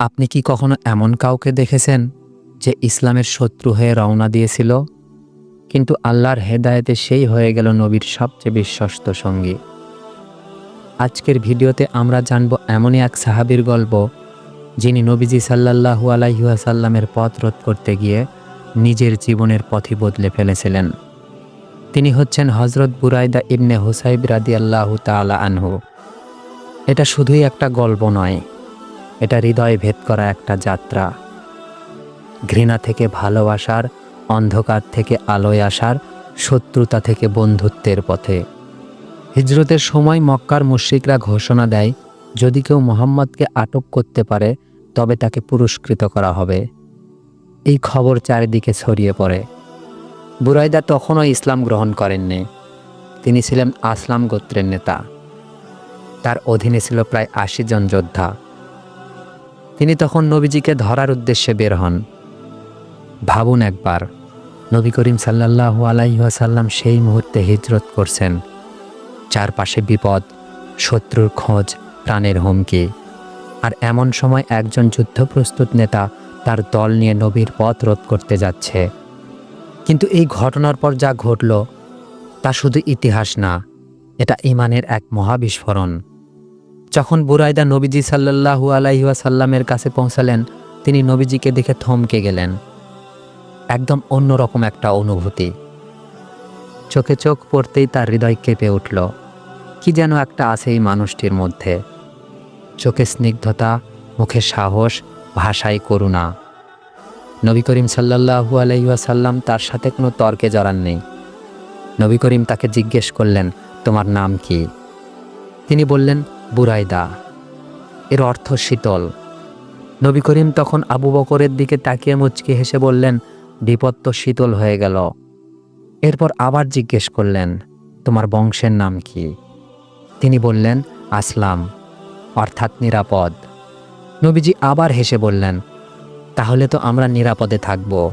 আপনি কি কখনো এমন কাউকে দেখেছেন যে ইসলামের শত্রু হয়ে রওনা দিয়েছিল? কিন্তু আল্লাহর হেদায়েতে সেই হয়ে গেল নবীর সবচেয়ে বিশ্বস্ত সঙ্গী। আজকের ভিডিওতে আমরা জানব এমনই এক সাহাবীর গল্প, যিনি নবীজি সাল্লাল্লাহু আলাইহাসাল্লামের পথ রোধ করতে গিয়ে নিজের জীবনের পথই বদলে ফেলেছিলেন। তিনি হচ্ছেন হজরত বুরাইদা ইবনে হুসাইব রাদি আল্লাহ তালা আনহু। এটা শুধুই একটা গল্প নয়, এটা হৃদয় ভেদ করা একটা যাত্রা। ঘৃণা থেকে ভালোবাসার, অন্ধকার থেকে আলোয় আসার, শত্রুতা থেকে বন্ধুত্বের পথে। হিজরতের সময় মক্কার মুশ্রিকরা ঘোষণা দেয়, যদি কেউ মোহাম্মদকে আটক করতে পারে, তবে তাকে পুরস্কৃত করা হবে। এই খবর চারিদিকে ছড়িয়ে পড়ে। বুরাইদা তখনও ইসলাম গ্রহণ করেননি। তিনি ছিলেন আসলাম গোত্রের নেতা। তার অধীনে ছিল প্রায় আশি জন যোদ্ধা। তিনি তখন নবীজিকে ধরার উদ্দেশ্যে বের হন। ভাবুন একবার, নবী করিম সাল্লাল্লাহু আলাইসাল্লাম সেই মুহূর্তে হিজরত করছেন। চারপাশে বিপদ, শত্রুর খোঁজ, প্রাণের হুমকি। আর এমন সময় একজন যুদ্ধপ্রস্তুত নেতা তার দল নিয়ে নবীর পথ রোধ করতে যাচ্ছে। কিন্তু এই ঘটনার পর যা ঘটল, তা শুধু ইতিহাস না, এটা ইমানের এক মহাবিস্ফোরণ। যখন বুরাইদা নবীজি সাল্লাল্লাহু আলাইসাল্লামের কাছে পৌঁছালেন, তিনি নবীজিকে দেখে থমকে গেলেন। একদম অন্যরকম একটা অনুভূতি। চোখে চোখ পড়তেই তার হৃদয় কেঁপে উঠল। কি যেন একটা আছে এই মানুষটির মধ্যে। চোখে স্নিগ্ধতা, মুখে সাহস, ভাষায় করুণা। নবী করিম সাল্লাহু আলাইসাল্লাম তার সাথে কোনো তর্কে জড়ান নেই। নবী করিম তাকে জিজ্ঞেস করলেন, তোমার নাম কি? তিনি বললেন, বুরাইদা। এর অর্থ শীতল। নবী করিম তখন আবু বকরের দিকে তাকিয়ে মুচকি হেসে বললেন, বিপদ তো শীতল হয়ে গেল। এরপর আবার জিজ্ঞেস করলেন, তোমার বংশের নাম কি? তিনি বললেন, আসলাম, অর্থাৎ নিরাপদ। নবীজি আবার হেসে বললেন তাহলে তো আমরা নিরাপদে থাকব।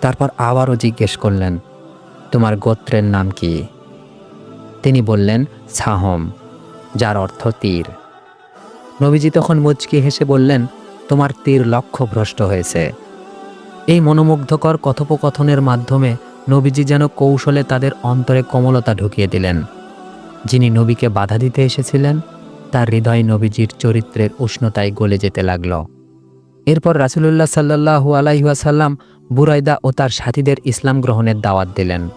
তারপর আবারও জিজ্ঞেস করলেন, তোমার গোত্রের নাম কি? তিনি বললেন, সাহম, যার অর্থ তীর। নবীজি তখন মুচকি হেসে বললেন, তোমার তীর লক্ষ্য ভ্রষ্ট হয়েছে। এই মনোমুগ্ধকর কথোপকথনের মাধ্যমে নবীজি যেন কৌশলে তাদের অন্তরে কোমলতা ঢুকিয়ে দিলেন। যিনি নবীকে বাধা দিতে এসেছিলেন, তার হৃদয় নবীজির চরিত্রের উষ্ণতায় গলে যেতে লাগল। এরপর রাসুলুল্লাহ সাল্লাহু আলাইহাসাল্লাম বুরাইদা ও তার সাথীদের ইসলাম গ্রহণের দাওয়াত দিলেন।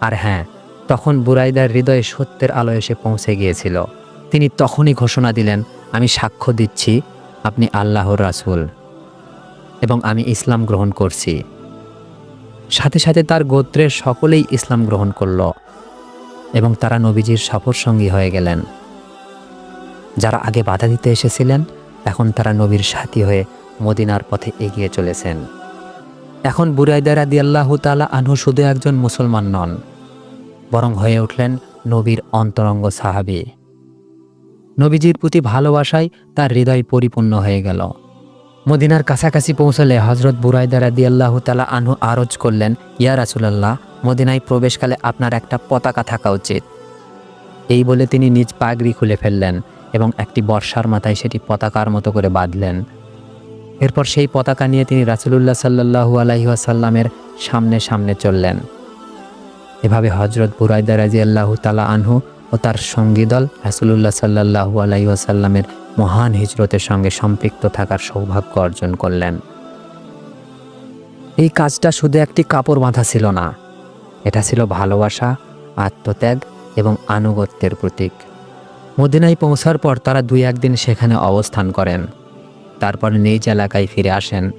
আর হ্যাঁ তখন বুরাইদার হৃদয়ে সত্যের আলো এসে পৌঁছে গিয়েছিল। তিনি তখনই ঘোষণা দিলেন, আমি সাক্ষ্য দিচ্ছি, আপনি আল্লাহর রাসুল এবং আমি ইসলাম গ্রহণ করছি। সাথে সাথে তার গোত্রের সকলেই ইসলাম গ্রহণ করল এবং তারা নবীজির সফর সঙ্গী হয়ে গেলেন। যারা আগে বাধা দিতে এসেছিলেন এখন তারা নবীর সাথী হয়ে মদিনার পথে এগিয়ে চলেছেন। এখন বুরাইদারা দিয়াল্লাহ তালা আনহু শুধু একজন মুসলমান নন, বরং হয়ে উঠলেন নবীর অন্তরঙ্গ সাহাবি। নবীজির প্রতি ভালোবাসায় তার হৃদয় পরিপূর্ণ হয়ে গেল। মদিনার কাছাকাছি পৌঁছলে হজরত বুরাইদা রাদি আল্লাহ তালা আনহু আরজ করলেন, ইয়া রাসুলাল্লাহ, মদিনায় প্রবেশকালে আপনার একটা পতাকা থাকা উচিত। এই বলে তিনি নিজ পাগড়ি খুলে ফেললেন। এবং একটি বর্ষার মাথায় সেটি পতাকার মতো করে বাঁধলেন। এরপর সেই পতাকা নিয়ে তিনি রাসুলুল্লাহ সাল্লাহু আলাইসাল্লামের সামনে সামনে চললেন। এভাবে হজরত বুরাইদা রাজি আল্লাহ তালা আনহু ও তার সঙ্গী দল রাসুলুল্লাহ সাল্লাহু আলাইসাল্লামের মহান হিজরতের সঙ্গে সম্পৃক্ত থাকার সৌভাগ্য অর্জন করলেন। এই কাজটা শুধু একটি কাপড় বাঁধা ছিল না, এটা ছিল ভালোবাসা, আত্মত্যাগ এবং আনুগত্যের প্রতীক। মদিনায় পৌঁছার পর তারা দুই একদিন সেখানে অবস্থান করেন। তারপর নিজ এলাকায় ফিরে আসেন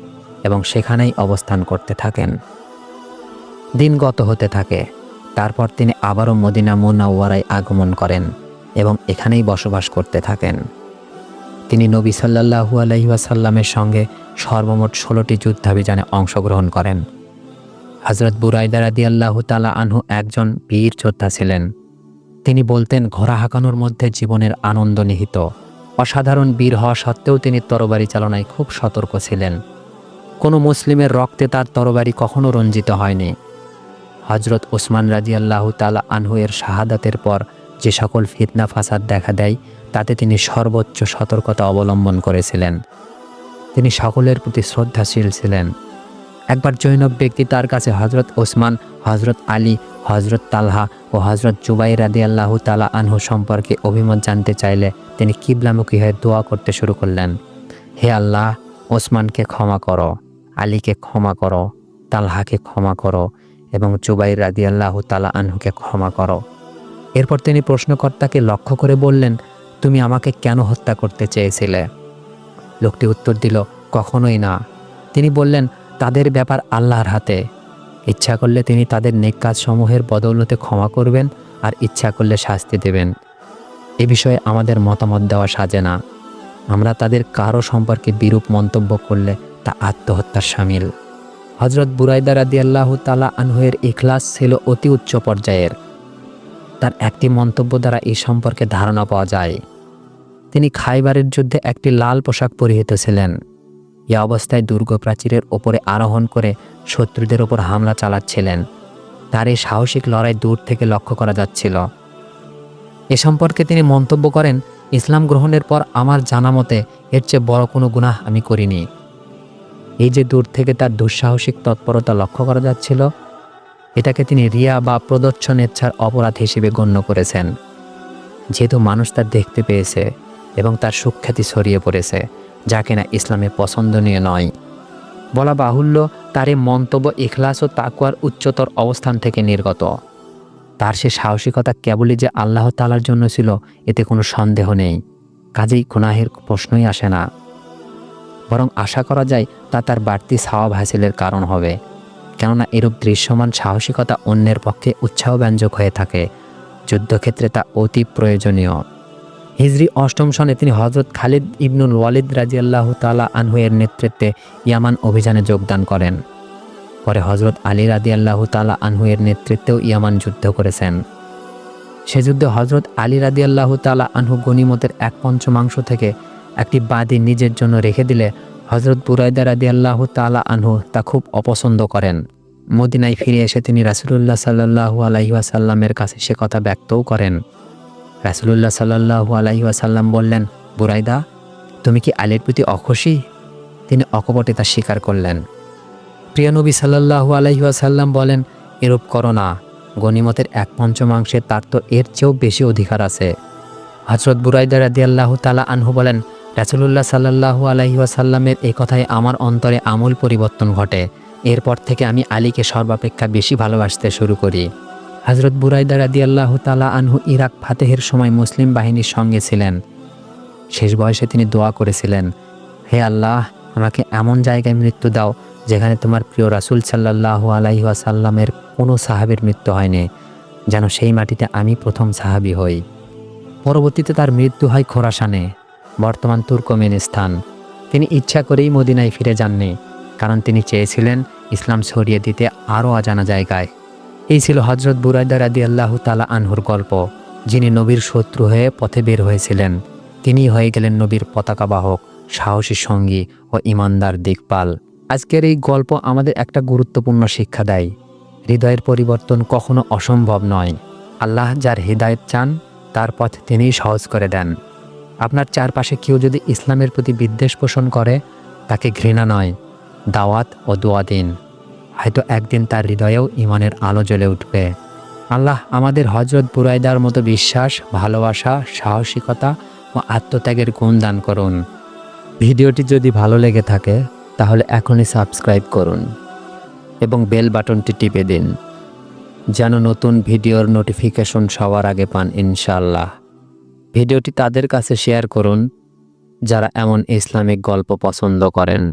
এবং সেখানেই অবস্থান করতে থাকেন। দিন গত হতে থাকে, তারপর তিনি আবারও মদিনা মুনাওয়ারায় আগমন করেন এবং এখানেই বসবাস করতে থাকেন। তিনি নবী সাল্লাহু আলহিহাসাল্লামের সঙ্গে সর্বমোট ষোলোটি যুদ্ধাভিযানে অংশগ্রহণ করেন। হজরত বুরাইদা রাদি আল্লাহ তালা আনহু একজন বীর যোদ্ধা ছিলেন। তিনি বলতেন, ঘোড়া হাঁকানোর মধ্যে জীবনের আনন্দ নিহিত। অসাধারণ বীর হওয়া সত্ত্বেও তিনি তরবারি চালনায় খুব সতর্ক ছিলেন। কোনো মুসলিমের রক্তে তার তরবারি কখনো রঞ্জিত হয়নি। হজরত ওসমান রাজি আল্লাহ তালা আনহু এর শাহাদাতের পর যে সকল ফিতনা ফাসাদ দেখা দেয়, তাতে তিনি সর্বোচ্চ সতর্কতা অবলম্বন করেছিলেন। তিনি সকলের প্রতি শ্রদ্ধাশীল ছিলেন। একবার জৈনব ব্যক্তি তার কাছে হজরত ওসমান হজরত আলী হজরত তালহা ও হজরত জুবাই রাদি আল্লাহ তালা আনহু সম্পর্কে অভিমত জানতে চাইলে তিনি কিবলামুখী হয়ে দোয়া করতে শুরু করলেন। হে আল্লাহ, ওসমানকে ক্ষমা করো, আলীকে ক্ষমা করো, তালহাকে ক্ষমা করো এবং জুবাই রাদি আল্লাহ তালা আনহুকে ক্ষমা করো। এরপর তিনি প্রশ্নকর্তাকে লক্ষ্য করে বললেন, তুমি আমাকে কেন হত্যা করতে চেয়েছিলে? লোকটি উত্তর দিল, কখনোই না। তিনি বললেন তাদের ব্যাপার আল্লাহর হাতে। ইচ্ছা করলে তিনি তাদের নেক কাজসমূহের বদৌলতে ক্ষমা করবেন আর ইচ্ছা করলে শাস্তি দেবেন। এ বিষয়ে আমাদের মতামত দেওয়া সাজে না। আমরা তাদের কারও সম্পর্কে বিরূপ মন্তব্য করলে তা আত্মহত্যার সামিল। হজরত বুরাইদা রাদি আল্লাহ তালা আনহুয়ের ইখলাস ছিল অতি উচ্চ পর্যায়ের। তার একটি মন্তব্য দ্বারা এই সম্পর্কে ধারণা পাওয়া যায়। তিনি খাইবারের যুদ্ধে একটি লাল পোশাক পরিহিত ছিলেন। এ অবস্থায় দুর্গ প্রাচীরের ওপরে আরোহণ করে শত্রুদের ওপর হামলা চালাচ্ছিলেন। তার এই সাহসিক লড়াই দূর থেকে লক্ষ্য করা যাচ্ছিল। এ সম্পর্কে তিনি মন্তব্য করেন, ইসলাম গ্রহণের পর আমার জানা মতে এর চেয়ে বড় কোনো গুনাহ আমি করিনি। এই যে দূর থেকে তার দুঃসাহসিক তৎপরতা লক্ষ্য করা যাচ্ছিল, এটাকে তিনি রিয়া বা প্রদর্শন ইচ্ছার অপরাধ হিসেবে গণ্য করেছেন। যেহেতু মানুষ তার দেখতে পেয়েছে এবং তার সুখ্যাতি ছড়িয়ে পড়েছে। যা কিনা ইসলামে পছন্দনীয় নয়। বলা বাহুল্য, তার এই মন্তব্য, ইখলাস ও তাকুয়ার উচ্চতর অবস্থান থেকে নির্গত। তার সে সাহসিকতা কেবলই যে আল্লাহ তালার জন্য ছিল, এতে কোনো সন্দেহ নেই। কাজেই গুনাহের প্রশ্নই আসে না। বরং আশা করা যায়, তা তার বাড়তি সাওয়াব হাসিলের কারণ হবে। কেননা এরূপ দৃশ্যমান সাহসিকতা অন্যের পক্ষে উৎসাহব্যঞ্জক হয়ে থাকে। যুদ্ধক্ষেত্রে তা অতি প্রয়োজনীয়। হিজরি অষ্টম সনে তিনি হজরত খালিদ ইবনুল ওয়ালিদ রাজিয়াল্লাহ তালা আনহুয়ের নেতৃত্বে ইয়ামান অভিযানে যোগদান করেন। পরে হজরত আলী রাদি আল্লাহ তালা আনহুয়ের নেতৃত্বেও ইয়ামান যুদ্ধ করেছেন। সে যুদ্ধে হজরত আলী রাদি আল্লাহ তালা আনহু গনিমতের এক পঞ্চমাংশ থেকে একটি বাদি নিজের জন্য রেখে দিলে হজরত বুরাইদা রাদি আল্লাহ তালা আনহু তা খুব অপছন্দ করেন। মদিনায় ফিরে এসে তিনি রাসুলুল্লাহ সাল্লাহু আলাইহাসাল্লামের কাছে সে কথা ব্যক্তও করেন। রাসুলুল্লাহ সাল্লাহু আলাইহাসাল্লাম বললেন, বুরাইদা, তুমি কি আলীর প্রতি অখুশি? তিনি অকপটে তা স্বীকার করলেন। প্রিয় নবী সাল্লাহু আলাইহাসাল্লাম বলেন, এরূপ করো না, গনিমতের এক পঞ্চমাংশে তার তো এর চেয়েও বেশি অধিকার আছে। হজরত বুরাইদা রাদি আল্লাহ তালা আনহু বলেন, রাসুলুল্লাহ সাল্লাহু আলাইহাসাল্লামের এই কথায় আমার অন্তরে আমূল পরিবর্তন ঘটে। এরপর থেকে আমি আলীকে সর্বাপেক্ষা বেশি ভালোবাসতে শুরু করি। হজরত বুরাইদা রাদি আল্লাহ তালা আনহু ইরাক ফাতেহের সময় মুসলিম বাহিনীর সঙ্গে ছিলেন। শেষ বয়সে তিনি দোয়া করেছিলেন, হে আল্লাহ, আমাকে এমন জায়গায় মৃত্যু দাও যেখানে তোমার প্রিয় রাসুল সাল্লাহ আলাইহি আসাল্লামের কোনো সাহাবের মৃত্যু হয়নি, যেন সেই মাটিতে আমি প্রথম সাহাবি হই। পরবর্তীতে তার মৃত্যু হয় খোরাসানে, বর্তমান তুর্কমেনিস্তান। তিনি ইচ্ছা করেই মদিনায় ফিরে যাননি, কারণ তিনি চেয়েছিলেন ইসলাম ছড়িয়ে দিতে আরও অজানা জায়গায়। এই ছিল হজরত বুরাইদা রাদি আল্লাহ তালা আনহুর গল্প, যিনি নবীর শত্রু হয়ে পথে বের হয়েছিলেন। তিনি হয়ে গেলেন নবীর পতাকাবাহক সাহসী সঙ্গী ও ইমানদার দিকপাল। আজকের এই গল্প আমাদের একটা গুরুত্বপূর্ণ শিক্ষা দেয়। হৃদয়ের পরিবর্তন কখনো অসম্ভব নয়। আল্লাহ যার হৃদায়ত চান, তার পথ তিনিই সহজ করে দেন। আপনার চারপাশে কেউ যদি ইসলামের প্রতি বিদ্বেষ পোষণ করে, তাকে ঘৃণা নয়, দাওয়াত ও দোয়া দিন। হয়তো একদিন তার হৃদয়েও ইমানের আলো জ্বলে উঠবে। আল্লাহ আমাদের হজরত বুরাইদার মতো বিশ্বাস, ভালোবাসা, সাহসিকতা ও আত্মত্যাগের গুণ দান করুন। ভিডিওটি যদি ভালো লেগে থাকে, তাহলে এখনই সাবস্ক্রাইব করুন এবং বেল বাটনটি টিপে দিন, যেন নতুন ভিডিওর নোটিফিকেশন সবার আগে পান ইনশাল্লাহ ভিডিওটি তাদের কাছে শেয়ার করুন, যারা এমন ইসলামিক গল্প পছন্দ করেন।